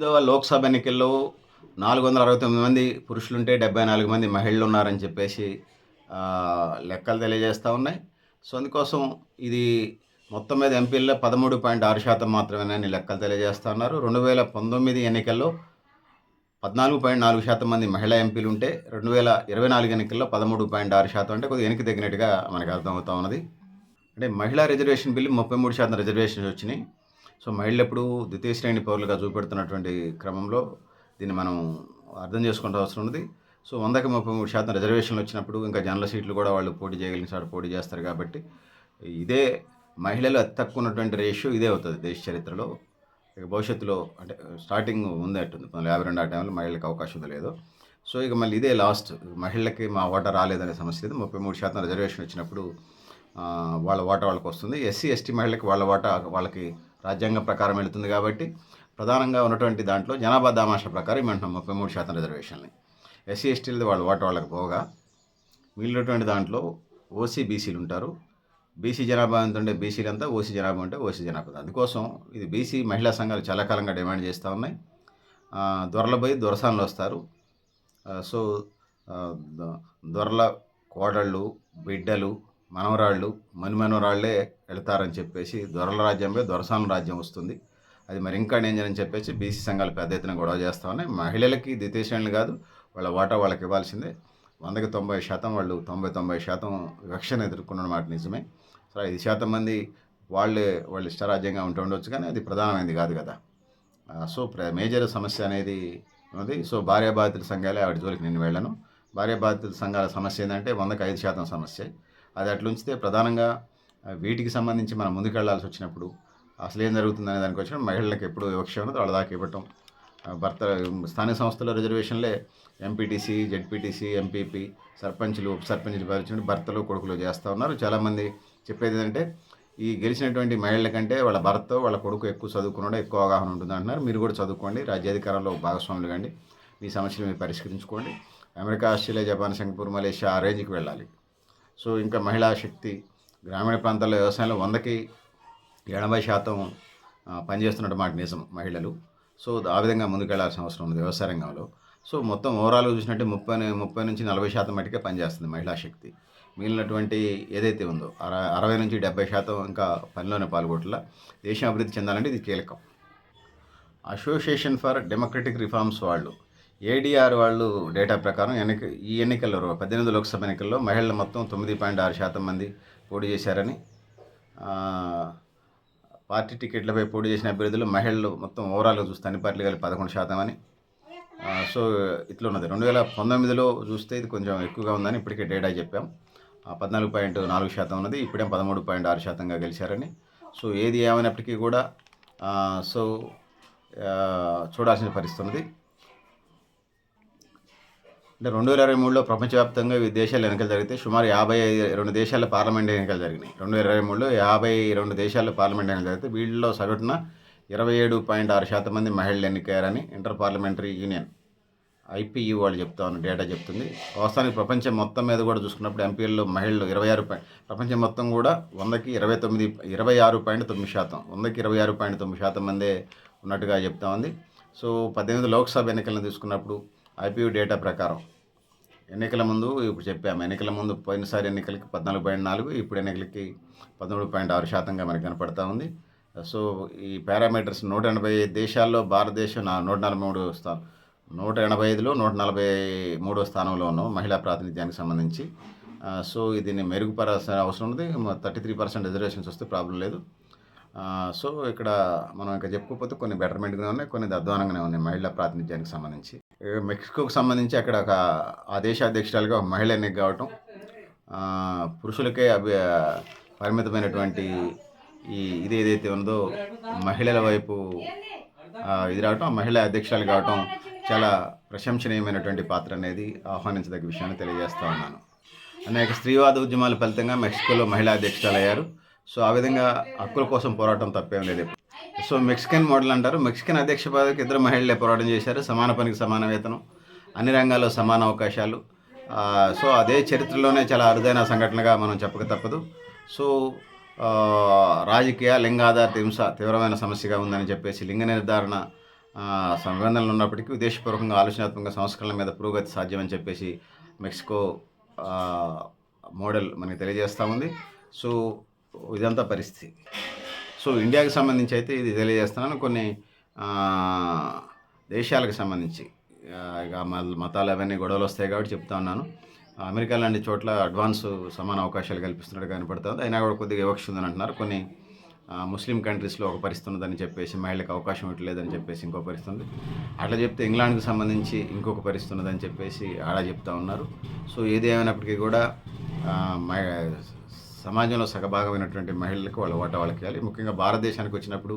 లోక్సభ ఎన్నికల్లో నాలుగు వందల అరవై తొమ్మిది మంది పురుషులుంటే డెబ్బై నాలుగు మంది మహిళలు ఉన్నారని చెప్పేసి లెక్కలు తెలియజేస్తూ ఉన్నాయి. సో అందుకోసం ఇది మొత్తం మీద ఎంపీల్లో పదమూడు పాయింట్ ఆరు శాతం మాత్రమేనని లెక్కలు తెలియజేస్తూ ఉన్నారు. రెండు వేల పంతొమ్మిది ఎన్నికల్లో పద్నాలుగు పాయింట్ నాలుగు శాతం మంది మహిళా ఎంపీలు ఉంటే రెండు వేల ఇరవై నాలుగు ఎన్నికల్లో పదమూడు పాయింట్ ఆరు శాతం అంటే కొద్దిగా వెనక్కి తగ్గినట్టుగా మనకు అర్థమవుతా ఉన్నది. అంటే మహిళా రిజర్వేషన్ బిల్లు ముప్పై మూడు శాతం రిజర్వేషన్స్ వచ్చినాయి. సో మహిళలు ఎప్పుడు ద్వితీయ శ్రేణి పౌరులుగా చూపెడుతున్నటువంటి క్రమంలో దీన్ని మనం అర్థం చేసుకుంటే అవసరం ఉంది సో వందకి ముప్పై మూడు శాతం రిజర్వేషన్లు వచ్చినప్పుడు ఇంకా జనరల్ సీట్లు కూడా వాళ్ళు పోటీ చేయగలిగిన సార్ పోటీ చేస్తారు కాబట్టి ఇదే మహిళలు అతి తక్కువ ఉన్నటువంటి రేషియో ఇదే అవుతుంది దేశ చరిత్రలో. ఇక భవిష్యత్తులో అంటే స్టార్టింగ్ ఉంది అట్టుంది పంతొమ్మిది యాభై రెండు ఆ టైంలో మహిళలకు అవకాశం లేదు. సో ఇక మళ్ళీ ఇదే లాస్ట్ మహిళలకి మా ఓట రాలేదనే సమస్య లేదు. ముప్పై మూడు శాతం రిజర్వేషన్ వచ్చినప్పుడు వాళ్ళ ఓట వాళ్ళకి వస్తుంది ఎస్సీ ఎస్టీ మహిళలకి వాళ్ళ ఓట వాళ్ళకి రాజ్యాంగం ప్రకారం వెళుతుంది కాబట్టి ప్రధానంగా ఉన్నటువంటి దాంట్లో జనాభా దామాష ప్రకారం ఏమంటున్నాం ముప్పై మూడు శాతం రిజర్వేషన్ని ఎస్సీ ఎస్టీలది వాళ్ళు ఓటా వాళ్ళకి పోగా మిగిలినటువంటి దాంట్లో ఓసీ బీసీలు ఉంటారు. బీసీ జనాభా ఎంత ఉంటే బీసీలు అంతా ఓసీ జనాభా ఉంటే ఓసీ జనాభా అందుకోసం ఇది బీసీ మహిళా సంఘాలు చాలా కాలంగా డిమాండ్ చేస్తూ ఉన్నాయి. ఆ, దొరల పోయి దొరసాన్లు వస్తారు. సో దొరల కోడళ్ళు బిడ్డలు మనవరాళ్ళు మనుమనవరాళ్ళే వెళతారని చెప్పేసి దొరల రాజ్యంపై దొరసాన రాజ్యం వస్తుంది. అది మరి ఇంకా డేంజర్ అని చెప్పేసి బీసీ సంఘాలు పెద్ద ఎత్తున గొడవ చేస్తా ఉన్నాయి. మహిళలకి ద్వితీయ శ్రేణులు కాదు వాళ్ళ వాటా వాళ్ళకి ఇవ్వాల్సిందే. వందకి తొంభై శాతం వాళ్ళు తొంభై తొంభై శాతం వివక్షను ఎదుర్కొన్న మాట నిజమే. సో ఐదు శాతం మంది వాళ్ళే వాళ్ళు ఇష్టరాజ్యంగా ఉంటూ ఉండొచ్చు కానీ అది ప్రధానమైనది కాదు కదా. సో ప్ర మేజర్ సమస్య అనేది ఉన్నది. సో భార్య బాధితుల సంఘాలే ఆవిడ జోలికి నేను వెళ్ళను. భార్య బాధితుల సంఘాల సమస్య ఏంటంటే వందకి ఐదు శాతం సమస్య. అది అట్లుంచితే ప్రధానంగా వీటికి సంబంధించి మనం ముందుకెళ్ళాల్సి వచ్చినప్పుడు అసలు ఏం జరుగుతుందనే దానికి వచ్చిన మహిళలకు ఎప్పుడు వివక్ష ఉన్నదో వాళ్ళ దాకా ఇవ్వటం. భర్త స్థానిక సంస్థల రిజర్వేషన్లే ఎంపీటీసీ జెడ్పీటీసీ ఎంపీపీ సర్పంచులు ఉప సర్పంచులు పరిచిన భర్తలు కొడుకులు చేస్తూ ఉన్నారు. చాలామంది చెప్పేది ఏంటంటే ఈ గెలిచినటువంటి మహిళల కంటే వాళ్ళ భర్త వాళ్ళ కొడుకు ఎక్కువ చదువుకున్నాడు ఎక్కువ అవగాహన ఉంటుంది అంటున్నారు. మీరు కూడా చదువుకోండి రాజ్యాధికారంలో భాగస్వాములు కండి. మీ సమస్యలు మీరు పరిష్కరించుకోండి. America Australia Japan Singapore Malaysia ఆ రేంజ్కి వెళ్ళాలి. సో ఇంకా మహిళా శక్తి గ్రామీణ ప్రాంతాల్లో వ్యవసాయంలో వందకి ఎనభై శాతం పనిచేస్తున్నట్టు మాట నిజం మహిళలు. సో ఆ విధంగా ముందుకెళ్ళాల్సిన అవసరం ఉంది వ్యవసాయ రంగంలో. సో మొత్తం ఓవరాల్ చూసినట్టే ముప్పై ముప్పై నుంచి నలభై శాతం మటుకే పనిచేస్తుంది మహిళా శక్తి. మిగిలినటువంటి ఏదైతే ఉందో అర అరవై నుంచి డెబ్బై శాతం ఇంకా పనిలోనే పాల్గొట్ల దేశం అభివృద్ధి చెందాలంటే ఇది కీలకం. అసోసియేషన్ ఫర్ డెమోక్రటిక్ రిఫార్మ్స్ వాళ్ళు ఏడీఆర్ వాళ్ళు డేటా ప్రకారం ఎన్నిక ఈ ఎన్నికల్లో పద్దెనిమిది లోక్సభ ఎన్నికల్లో మహిళలు మొత్తం తొమ్మిది పాయింట్ ఆరు శాతం మంది పోటీ చేశారని పార్టీ టికెట్లపై పోటీ చేసిన అభ్యర్థులు మహిళలు మొత్తం ఓవరాల్గా చూస్తే అన్ని పార్టీలు కలిపి పదకొండు శాతం అని. సో ఇట్లా ఉన్నది. రెండు వేల పంతొమ్మిదిలో చూస్తే ఇది కొంచెం ఎక్కువగా ఉందని ఇప్పటికే డేటా చెప్పాం. పద్నాలుగు పాయింట్ నాలుగు శాతం ఉన్నది. ఇప్పుడే పదమూడు పాయింట్ ఆరు శాతంగా గెలిచారని. సో ఏది ఏమైనప్పటికీ కూడా సో చూడాల్సిన పరిస్థితి ఉన్నది. అంటే రెండు వేల ఇరవై మూడులో ప్రపంచవ్యాప్తంగా వివిధ దేశాల ఎన్నికలు జరిగితే సుమారు యాభై రెండు దేశాల పార్లమెంట్ ఎన్నికలు జరిగినాయి. రెండు వేల ఇరవై మూడులో యాభై రెండు దేశాల పార్లమెంట్ ఎన్నికలు జరిగితే వీళ్ళలో సగటున ఇరవై ఏడు పాయింట్ ఆరు శాతం మంది మహిళలు ఎన్నికయ్యారని ఇంటర్ పార్లమెంటరీ యూనియన్ ఐపీయూ వాళ్ళు చెప్తా ఉన్న డేటా చెప్తుంది. వాస్తవానికి ప్రపంచం మొత్తం మీద కూడా చూసుకున్నప్పుడు ఎంపీఎల్లో మహిళలు ఇరవై ఆరు పాయింట్ ప్రపంచం మొత్తం కూడా వందకి ఇరవై తొమ్మిది ఇరవై ఆరు పాయింట్ తొమ్మిది శాతం వందకి ఇరవై ఆరు పాయింట్ తొమ్మిది శాతం మందే ఉన్నట్టుగా చెప్తా ఉంది. సో పద్దెనిమిది లోక్సభ ఎన్నికలను తీసుకున్నప్పుడు ఐపీయూ డేటా ప్రకారం ఎన్నికల ముందు ఇప్పుడు చెప్పాము ఎన్నికల ముందు పోయినసారి ఎన్నికలకి పద్నాలుగు పాయింట్ నాలుగు ఇప్పుడు ఎన్నికలకి పదమూడు పాయింట్ ఆరు శాతంగా మనకు కనపడతా ఉంది. సో ఈ పారామీటర్స్ నూట ఎనభై ఐదు దేశాల్లో భారతదేశం నూట నలభై మూడు స్థానం నూట ఎనభై ఐదులో నూట నలభై మూడో స్థానంలో ఉన్నాం మహిళా ప్రాతినిధ్యానికి సంబంధించి. సో దీన్ని మెరుగుపరాల్సిన అవసరం ఉంది. థర్టీ త్రీ పర్సెంట్ రిజర్వేషన్స్ వస్తే ప్రాబ్లం లేదు. సో ఇక్కడ మనం ఇంకా చెప్పుకోకపోతే కొన్ని బెటర్మెంట్గానే ఉన్నాయి కొన్ని అధ్వానంగానే ఉన్నాయి మహిళా ప్రాతినిధ్యానికి సంబంధించి. మెక్సికోకు సంబంధించి అక్కడ ఒక ఆ దేశ అధ్యక్షురాలుగా ఒక మహిళ ఎన్నిక కావటం. పురుషులకే అభి పరిమితమైనటువంటి ఈ ఇది ఏదైతే ఉందో మహిళల వైపు ఇది రావటం ఆ మహిళ అధ్యక్షురాలు కావటం చాలా ప్రశంసనీయమైనటువంటి పాత్ర అనేది ఆహ్వానించదగ్గ విషయాన్ని తెలియజేస్తూ ఉన్నాను. అనేక స్త్రీవాద ఉద్యమాల ఫలితంగా మెక్సికోలో మహిళా అధ్యక్షురాలు అయ్యారు. సో ఆ విధంగా హక్కుల కోసం పోరాటం తప్పేం లేదు. సో మెక్సికన్ మోడల్ అంటారు. మెక్సికన్ అధ్యక్ష పదవికి ఇద్దరు మహిళలే పోరాటం చేశారు. సమాన పనికి సమాన వేతనం అన్ని రంగాల్లో సమాన అవకాశాలు. సో అదే చరిత్రలోనే చాలా అరుదైన సంఘటనగా మనం చెప్పక తప్పదు. సో రాజకీయ లింగాధారిత హింస తీవ్రమైన సమస్యగా ఉందని చెప్పేసి లింగ నిర్ధారణ సంబంధనలు ఉన్నప్పటికీ ఉద్దేశపూర్వకంగా ఆలోచనాత్మక సంస్కరణల మీద పురోగతి సాధ్యమని చెప్పేసి మెక్సికో మోడల్ మనకి తెలియజేస్తూ ఉంది. సో ఇదంతా పరిస్థితి. సో ఇండియాకి సంబంధించి అయితే ఇది తెలియజేస్తున్నాను. కొన్ని దేశాలకు సంబంధించి ఇక మతాలు అవన్నీ గొడవలు వస్తాయి కాబట్టి చెప్తా ఉన్నాను. అమెరికా లాంటి చోట్ల అడ్వాన్స్ సమాన అవకాశాలు కల్పిస్తున్నట్టు కనపడుతుంది. అయినా కూడా కొద్దిగా వివక్ష ఉందని అంటున్నారు. కొన్ని ముస్లిం కంట్రీస్లో ఒక పరిస్థితి ఉన్నదని చెప్పేసి మహిళలకు అవకాశం ఇవ్వట్లేదని చెప్పేసి ఇంకో పరిస్థితి ఉంది. అట్లా చెప్తే ఇంగ్లాండ్కి సంబంధించి ఇంకొక పరిస్థితి ఉన్నదని చెప్పేసి ఆడ చెప్తా ఉన్నారు. సో ఏది ఏమైనప్పటికీ కూడా ఆ, సమాజంలో సగభాగమైనటువంటి మహిళలకు వాళ్ళ ఓటా వాళ్ళకి ఇవ్వాలి. ముఖ్యంగా భారతదేశానికి వచ్చినప్పుడు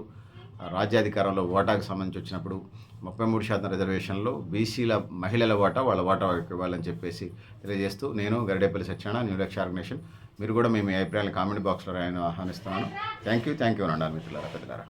రాజ్యాధికారంలో ఓటాకు సంబంధించి వచ్చినప్పుడు ముప్పై మూడు శాతం రిజర్వేషన్లో బీసీల మహిళల ఓటా వాళ్ళ ఓటా ఇవ్వాలని చెప్పేసి తెలియజేస్తూ నేను గరిడేపల్లి సత్యనారాయణ న్యూ లక్ష ఆర్గనైజేషన్. మీరు కూడా మేము మీ అభిప్రాయాలు కామెంట్ బాక్స్లో రాయని ఆహ్వానిస్తున్నాను. థ్యాంక్ యూ థ్యాంక్ యూ అనండి మిత్రులారా పెద్దలారా.